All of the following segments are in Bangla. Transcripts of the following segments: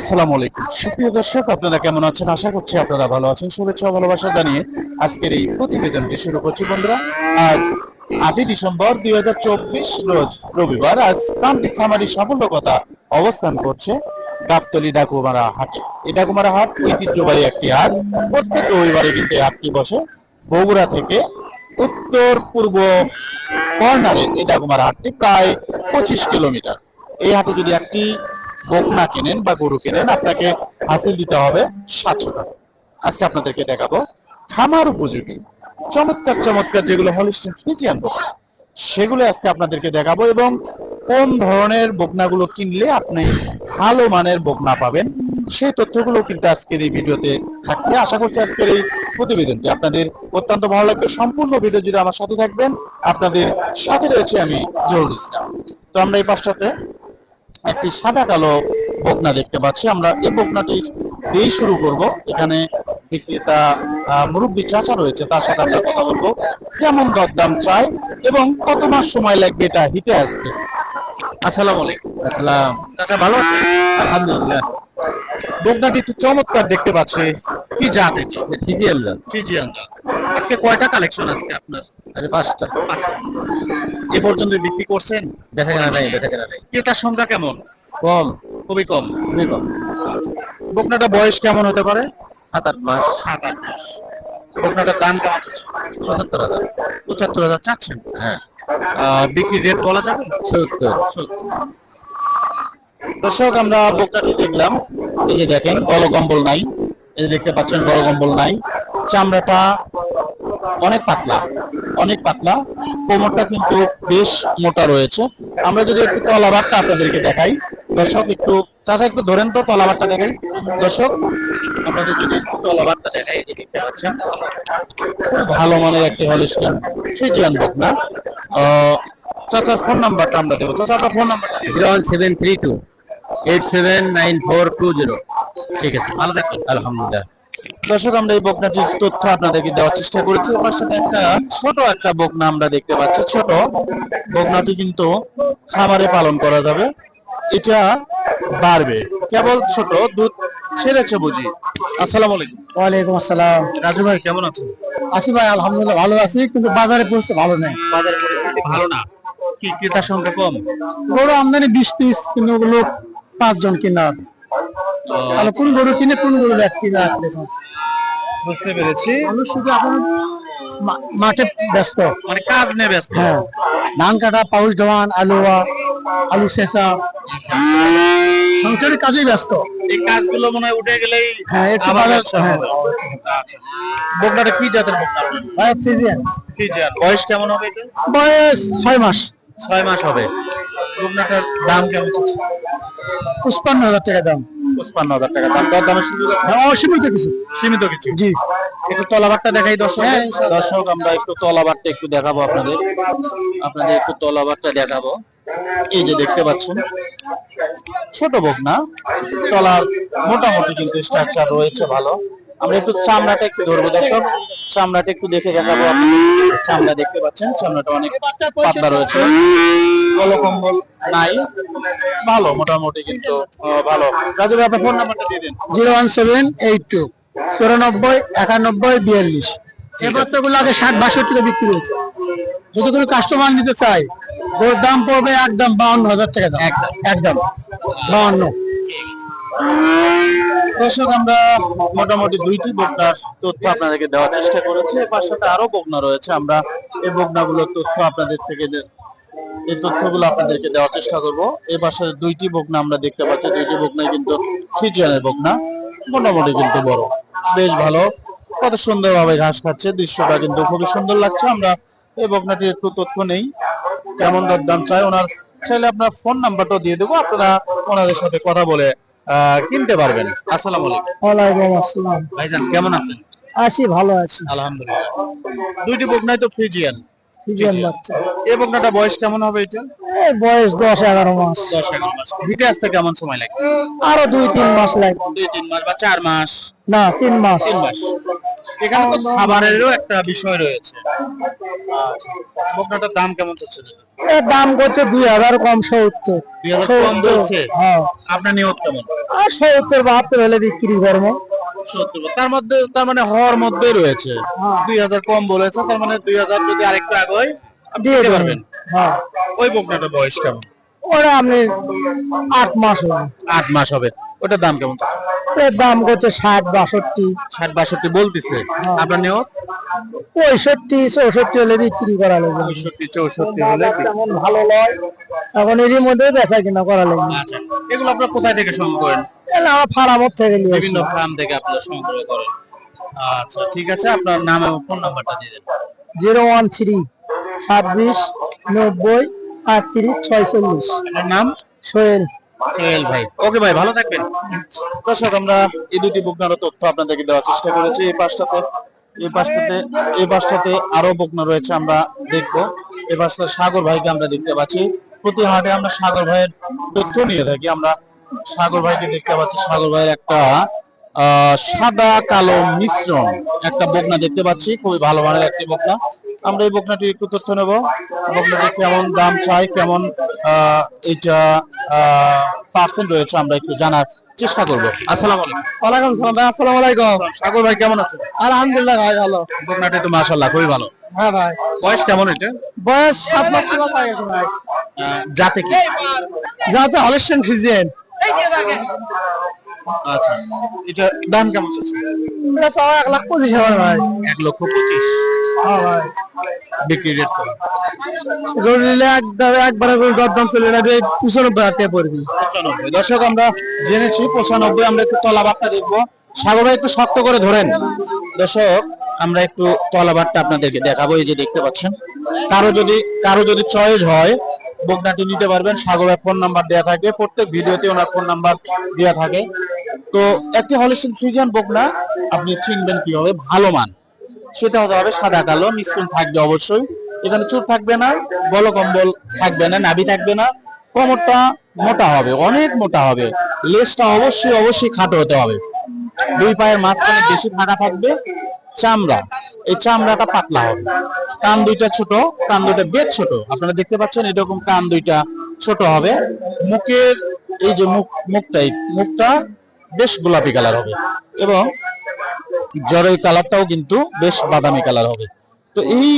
আসসালামু আলাইকুম। সুপ্রিয় দর্শক, আপনারা কেমন আছেন? আশা করছি আপনারা ভালো আছেন। শুভেচ্ছা ভালোবাসা জানিয়ে আজকের এই প্রতিবেদনটি শুরু করছি। বন্ধুরা, আজ আটই ডিসেম্বর দুই রোজ রবিবার, আজ খামারি সাফল্য কথা অবস্থান করছে গাবতলি ডাকুমারা হাট। এই ডাকুমারা হাট ঐতিহ্যবাহী একটি হাট। প্রত্যেক রবিবারে কিন্তু হাটটি বসে। বগুড়া থেকে উত্তর পূর্ব কর্নারে এই ডাকুমারা হাটটি প্রায় পঁচিশ কিলোমিটার। এই হাটে যদি একটি বকনা কেনেন বা গরু কেনেন, আপনাকে হাসিল দিতে হবে সাতশো টাকা। আজকে আপনাদেরকে দেখাবো খামার উপযোগী। চমৎকার চমৎকার যেগুলো হলিস্টিন ফ্রিজিয়ান সেগুলো আজকে আপনাদেরকে দেখাবো এবং কোন ধরনের বকনাগুলো কিনলে আপনি ভালো মানের বকনা পাবেন, সেই তথ্যগুলো কিন্তু আজকের এই ভিডিওতে থাকছে। আশা করছি আজকের এই প্রতিবেদনটি আপনাদের অত্যন্ত ভালো লাগবে। সম্পূর্ণ ভিডিও জুড়ে আমার সাথে থাকবেন। আপনাদের সাথে রয়েছে আমি জরুর ইসলাম তো আমরা এই পাশটাতে একটি সাদা কালো বকনা দেখতে পাচ্ছি। আমরা এই বকনাটি দিয়েই শুরু করব। এখানে বিক্রেতা মুরব্বী চাচা রয়েছে তার সাথে আমরা কথা বলব। কেমন দরদাম চাই এবং কত মাস সময় লাগবে এটা হিটে আসতে? আসসালামু আলাইকুম। আসসালাম। চাচা ভালো আছেন? আলহামদুলিল্লাহ। বকনাটি তো চমৎকার দেখতে পাচ্ছি। কি জাত এটি? ফিজিয়ান জাত। ফিজিয়ান জাত। আজকে কয়টা কালেকশন আজকে আপনার? আরে পাঁচটা। পাঁচটা। এ পর্যন্ত বিক্রি করছেন? বেচা কেনা নাই বেচা কেনা নাই। ক্রেতার সংখ্যা কেমন? কম। খুবই কম। খুবই কম। বকনাটা বয়স কেমন হতে পারে? সাত আট মাস। সাত আট মাস। বকনাটার দাম কেমন পঁচাত্তর হাজার। পঁচাত্তর হাজার চাচ্ছেন? হ্যাঁ। বিক্রি রেট বলা যাবে? সত্তর। দর্শক আমরা বকনাটি দেখলাম। এই যে দেখেন গলকম্বল নাই। এই দেখতে পাচ্ছেন গলকম্বল নাই। চামড়াটা অনেক পাতলা অনেক পাতলা। কোমরটা কিন্তু বেশ মোটা রয়েছে। আমরা যদি একটু তলাবারটা আপনাদেরকে দেখাই। দর্শক একটু চাষা একটু ধরেন তো তলাবারটা দেখাই। দর্শক আপনাদের যদি একটু তলাবারটা দেখাই যে দেখতে পাচ্ছেন ভালো মানের একটি হলিস্টান ফ্রিজিয়ান বকনা আহ, চাচার ফোন নাম্বারটা আমরা দেবো। চাচা আপনার ফোন নাম্বারটা zero one seven three two eight seven nine four two zero. ঠিক আছে ভালো থাকবেন আলহামদুলিল্লাহ। দর্শক আমরা এই বকনাটির তথ্য আপনাদেরকে দেওয়ার চেষ্টা করেছি। আমার সাথে একটা ছোট একটা বকনা আমরা দেখতে পাচ্ছি ছোট। বকনাটি কিন্তু খামারে পালন করা যাবে। এটা বাড়বে। কেবল ছোট দুধ ছেড়েছে বুঝি। আসসালামু আলাইকুম। ওয়ালাইকুম আসসালাম। রাজু ভাই কেমন আছেন? আছি ভাই আলহামদুলিল্লাহ ভালো আছি কিন্তু বাজারে পৌঁছতে ভালো নেই। বাজার পরিস্থিতি ভালো না। কি ক্রেতার সংখ্যা কম? গরু আমদানি বিশ পিস কিন্তু ওগুলো পাঁচজন কিনার। তাহলে কোন গরু কিনে কোন গরু কিনা এরকম। বুঝতে পেরেছি। মানুষ শুধু এখন মাঠে ব্যস্ত। মানে কাজ নিয়ে ব্যস্ত। হ্যাঁ। ধান কাটা পাউস ধান আলুয়া আলু সেচা। সংসারের কাজেই ব্যস্ত। এই কাজগুলো মনে হয় উঠে গেলেই হ্যাঁ একটু ব্যবসা হ্যাঁ। আচ্ছা। বকনাটা কি জাতের বকনা? ভাই ফ্রিজিয়ান। জাত? বয়স কেমন হবে এটা? বয়স ছয় মাস। ছয় মাস হবে। বকনাটার দাম কেমন? পঁচপান্ন হাজার টাকা দাম। পঁচপান্ন হাজার টাকা দাম। দর দামের সুযোগ হ্যাঁ অসীমিত কিছু। সীমিত কিছু? জি। একটু তলাবারটা দেখাই দর্শক। হ্যাঁ, দর্শক আমরা একটু তলাবারটা একটু দেখাবো আপনাদের। আপনাদের একটু তলাবারটা দেখাবো। এই যে দেখতে পাচ্ছেন ছোট বক না? তলার মোটামুটি কিন্তু স্ট্রাকচার রয়েছে ভালো। আমরা একটু চামড়াটা একটু ধরবো দর্শক। চামড়াটা একটু দেখে দেখাবো আপনাদের। চামড়া দেখতে পাচ্ছেন চামড়াটা অনেক পাতলা রয়েছে। কম্বল নাই। ভালো মোটামুটি কিন্তু ভালো। রাজু ভাই আপনার ফোন নাম্বারটা দিয়ে দিন। Zero one seven eight two চুরানব্বই একানব্বই বিয়াল্লিশ। এই বাচ্চাগুলো আগে ষাট বাষট্টি টাকা বিক্রি হয়েছে। যদি কোনো কাস্টমার নিতে চাই ওর দাম পড়বে একদম বাউন্ন হাজার টাকা দাম। একদম। একদম। বাউন্ন। দর্শক আমরা মোটামুটি দুইটি তথ্য আপনাদেরকে দেওয়ার চেষ্টা করেছি। এর সাথে আরও বকনা রয়েছে। আমরা এই বকনাগুলোর তথ্য আপনাদের থেকে এই তথ্যগুলো আপনাদেরকে দেওয়ার চেষ্টা করব। এই পাশে দুইটি বকনা আমরা দেখতে পাচ্ছি। দুইটি বকনাই কিন্তু ফিজিয়ানের বকনা। মোটামুটি কিন্তু বড়। বেশ ভালো। কত সুন্দর ভাবে ঘাস খাচ্ছে। দৃশ্যটা কিন্তু খুবই সুন্দর লাগছে। আমরা এই বকনাটির একটু তথ্য নেই। কেমন দরদাম চাই ওনার? চাইলে আপনার ফোন নাম্বারটাও দিয়ে দেবো। আপনারা ওনাদের সাথে কথা বলে আহ, কিনতে পারবেন। আসসালামু আলাইকুম। ওয়ালাইকুম আসসালাম। ভাইজান কেমন আছেন? আছি ভালো আছি। আলহামদুলিল্লাহ। দুইটি বকনাই তো ফ্রিজিয়ান। বাচ্চা। এই বকনাটা বয়স কেমন হবে এটা? এই বয়স মাস। মাস। হিটে আসতে কেমন সময় লাগে? আরও দুই তিন মাস লাগবে মাস বা মাস? না মাস। মাস। এখানে তো খাবারেরও একটা বিষয় রয়েছে। আচ্ছা। বকনাটার দাম কেমন এটা? এর দাম করছে দুই হাজার কম বলছে? হ্যাঁ। আপনার নিয়ত কেমন? আর সত্তর বাহাত্তর হলে বিক্রি করব। তার মধ্যে তার মানে হওয়ার মধ্যে রয়েছে। দুই হাজার কম বলেছে তার মানে দুই হাজার যদি আরেকটু আগে দিয়ে দিতে পারবেন। হ্যাঁ। ওই বকনাটা বয়স কেমন? ওরা আপনি আট মাস হবে। আট মাস হবে। ওটার দাম কেমন এর দাম করছে ষাট বাষট্টি। ষাট বাষট্টি বলতেছে। হ্যাঁ। আপনার নিয়ত পঁয়ষট্টি চৌষট্টি হলে বিক্রি করা লাগবে। পঁয়ষট্টি চৌষট্টি হলে তেমন ভালো লয় এখন এরই মধ্যে বেচা কিনা করা লাগবে। আচ্ছা এগুলো আপনার কোথায় থেকে সংগ্রহ করেন? আমার ফার্মত থেকে নিয়ে বিভিন্ন ফার্ম থেকে আপনারা সংগ্রহ করেন। আচ্ছা ঠিক আছে আপনার নাম এবং ফোন নাম্বারটা দিয়ে দেন। জিরো ওয়ান থ্রি ছাব্বিশ নব্বই আটত্রিশ ছয়চল্লিশ। নাম? সোহেল। পাশটাতে সাগর ভাইকে আমরা দেখতে পাচ্ছি। প্রতি হাটে আমরা সাগর ভাইয়ের তথ্য নিয়ে থাকি। আমরা সাগর ভাইকে দেখতে পাচ্ছি। সাগর ভাইয়ের একটা সাদা কালো মিশ্রণ একটা বকনা দেখতে পাচ্ছি। খুবই ভালো মানের একটি বকনা। আমরা এই বকনাটি একটু তথ্য নেব। বকনাটি কেমন দাম চাই কেমন এটা পার্সেন্ট রয়েছে আমরা একটু জানার চেষ্টা করব। আসসালামু আলাইকুম। ওয়ালাইকুম ভাই আসসালামু আলাইকুম। সাগর ভাই কেমন আছেন? আলহামদুলিল্লাহ ভাই ভালো। বকনাটি তো মাশাআল্লাহ খুবই ভালো। হ্যাঁ ভাই। বয়স কেমন এটা? বয়স সাত মাস প্লাস হয়ে গেছে ভাই। জাতে কি? যাতে হলেস্টেন ফিজিয়ান। আচ্ছা এটা দাম কেমন চলছে এটা চাওয়া এক লাখ পঁচিশ হাজার ভাই। এক লক্ষ পঁচিশ। হ্যাঁ ভাই। বিক্রি রেট গরু নিলে একবারে দরদাম চলে যাবে পঁচানব্বই পড়বি। পঁচানব্বই। দর্শক আমরা জেনেছি পঁচানব্বই আমরা একটু তলাবারটা দেখব। সাগর ভাই একটু শক্ত করে ধরেন। দর্শক আমরা একটু তলাবারটা আপনাদেরকে দেখাবো এই যে দেখতে পাচ্ছেন। কারও যদি কারও যদি চয়েস হয় বকনাটি নিতে পারবেন, সাগরের ফোন নাম্বার দেওয়া থাকে, প্রত্যেক ভিডিওতে ওনার ফোন নাম্বার দেওয়া থাকে। তো একটি হলিস্টিন ফ্রিজিয়ান বকনা আপনি চিনবেন কীভাবে? ভালো মান। সেটা হতে হবে সাদা, কালো, মিশ্রণ থাকবে অবশ্যই। এখানে চুপ থাকবে না, গলকম্বল থাকবে না, নাভি থাকবে না। কোমরটা মোটা হবে, অনেক মোটা হবে। লেজটা অবশ্যই অবশ্যই খাটো হতে হবে। দুই পায়ের মাঝখানে বেশি ফাঁকা থাকবে, চামড়া। এই চামড়াটা পাতলা হবে। কান দুইটা ছোট, কান দুইটা বেশ ছোট। আপনারা দেখতে পাচ্ছেন এরকম কান দুইটা ছোট হবে। মুখের এই যে মুখ মুখটা এই মুখটা বেশ গোলাপি কালার হবে এবং জরের কালারটাও কিন্তু বেশ বাদামি কালার হবে। তো এই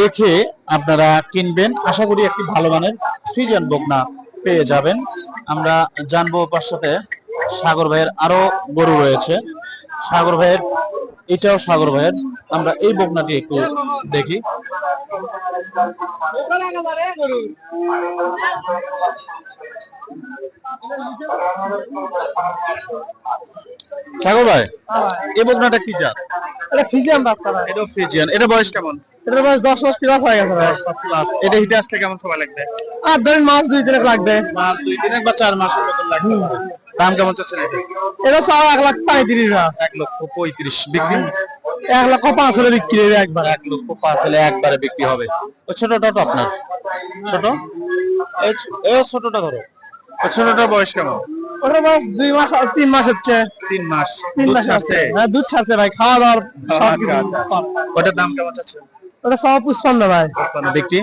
দেখে আপনারা কিনবেন। আশা করি একটি ভালো মানের ফ্রিজিয়ান বকনা পেয়ে যাবেন। আমরা জানব ওপার সাথে সাগর ভাইয়ের আরও গরু রয়েছে। সাগর ভাইয়ের এটাও সাগর ভাইয়ের। আমরা এই বকনাটি একটু দেখি। সাগর ভাই এই বকনাটা কি জাত? এটা ফিজিয়ান এটা বয়স কেমন? এটা বয়স দশ মাস প্লাস হয়ে গেছে ভাই। এটা হিটে আসতে কেমন সময় লাগবে? আর ধরেন মাস দুই দিনে লাগবে। মাস দুই তিন বা চার মাসের মতন লাগবে দাম কেমন চাচ্ছেন এটা? চাও এক লাখ পঁয়ত্রিশ এক লক্ষ পঁয়ত্রিশ বিক্রি? এক লক্ষ পাঁচ হলে বিক্রি হবে একবার। এক লক্ষ পাঁচ হলে একবারে বিক্রি হবে। ওই ছোটটা তো আপনার। ছোট? এই ছোটটা ধরো। ওই ছোটটার বয়স কেমন? ওটা বয়স দুই মাস তিন মাস হচ্ছে। তিন মাস। তিন দুধ মাস ছাড়ছে? হ্যাঁ দুধ ছাড়ছে ভাই। খাওয়া দাওয়ার। ওটার দাম কেমন চাচ্ছেন? ওটা পুষ্পান্ন ভাই। বিক্রি?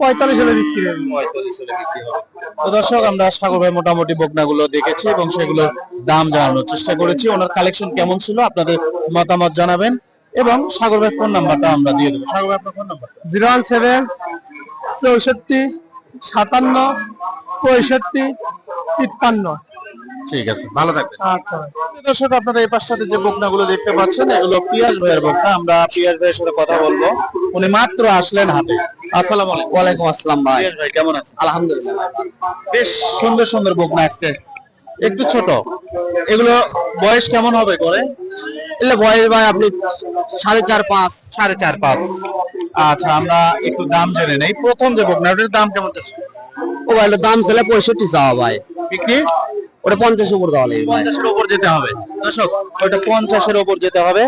পঁয়তাল্লিশ হলে বিক্রি হবে। পঁয়তাল্লিশ হলে বিক্রি হবে। তো দর্শক, আমরা সাগর ভাই মোটামুটি বকনাগুলো দেখেছি এবং সেগুলোর দাম জানানোর চেষ্টা করেছি। ওনার কালেকশন কেমন ছিল আপনাদের মতামত জানাবেন এবং সাগর ভাই ফোন নাম্বারটা আমরা দিয়ে দেবো। সাগর ভাই phone number zero one seven চৌষট্টি সাতান্ন পঁয়ষট্টি তিপ্পান্ন। ঠিক আছে ভালো থাকবেন। আচ্ছা দর্শক আপনারা এই পাশটাতে যে বকনাগুলো দেখতে পাচ্ছেন এগুলো পিয়াজ ভাইয়ের বকনা। আমরা পিয়াজ ভাইয়ের সাথে কথা বলব। উনি মাত্র আসলেন হাতে আসসালামু আলাইকুম। ওয়ালাইকুম আসসালাম ভাই। পিয়াজ ভাই কেমন আছেন? আলহামদুলিল্লাহ বেশ সুন্দর সুন্দর বকনা আজকে। একটু ছোট। এগুলো বয়স কেমন হবে করে? এলে বয়স ভাই আপনি সাড়ে চার পাঁচ। সাড়ে চার পাঁচ। আচ্ছা আমরা একটু দাম জেনে নেই। প্রথম যে বকনা ওটার দাম কেমন ও ভাই দাম ছিল পঁয়ষট্টি চাওয়া ভাই। বিক্রি? ওটা পঞ্চাশ উপর দেওয়া লাগবে। পঞ্চাশের উপর যেতে হবে। দর্শক ওইটা পঞ্চাশের উপর যেতে হবে।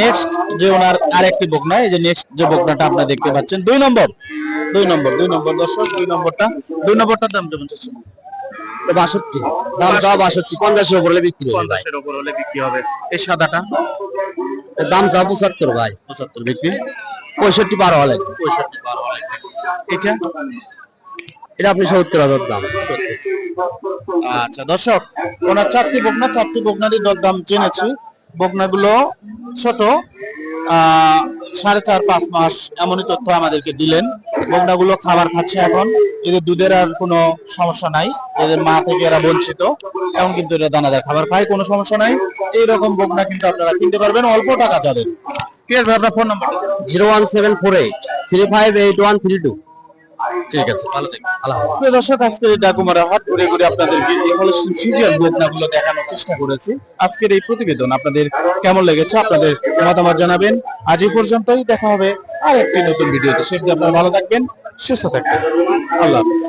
নেক্সট যে ওনার আরেকটি বকনা এই যে নেক্সট যে বকনাটা আপনারা দেখতে পাচ্ছেন দুই নম্বর। দুই নম্বর দুই নম্বর দর্শক দুই নম্বরটা। দুই নম্বরটার দাম কেমন চাচ্ছে ওটা বাষট্টি। দাম বাষট্টি। পঞ্চাশের উপর হলে বিক্রি পঞ্চাশের উপর হলে বিক্রি হবে। এই সাদাটা? দাম চাওয়া পঁচাত্তর ভাই। পঁচাত্তর বিক্রি? পঁয়ষট্টি বারো হলে। পঁয়ষট্টি বারো হলে। এটা? এটা আপনি সত্তর হাজার দাম। আচ্ছা দর্শক, ওনার চারটি বকনা, চারটি বকনারই দরদাম জেনেছি। বকনাগুলো ছোট সাড়ে চার, পাঁচ মাস এমনই তথ্য আমাদেরকে দিলেন। বকনাগুলো খাবার খাচ্ছে এখন। এদের দুধের আর কোনো সমস্যা নাই। এদের মা থেকে এরা বঞ্চিত। এখন কিন্তু এরা দানাদার খাবার খায়, কোনো সমস্যা নাই। এইরকম বকনা কিন্তু আপনারা কিনতে পারবেন অল্প টাকা যাদের। কি আছে আপনার phone number zero one seven four eight, three five eight one three two. ঠিক আছে, ভালো থাকবেন। দর্শক আজকে ডাকুমারা হাট ঘুরে ঘুরে আপনাদেরকে এই হলো দেখানোর চেষ্টা করেছি। আজকের এই প্রতিবেদন আপনাদের কেমন লেগেছে আপনাদের মতামত জানাবেন। আজ এই পর্যন্তই, দেখা হবে আর একটি নতুন ভিডিওতে। সেটি আপনারা ভালো থাকবেন, সুস্থ থাকবেন। আল্লাহ হাফেজ।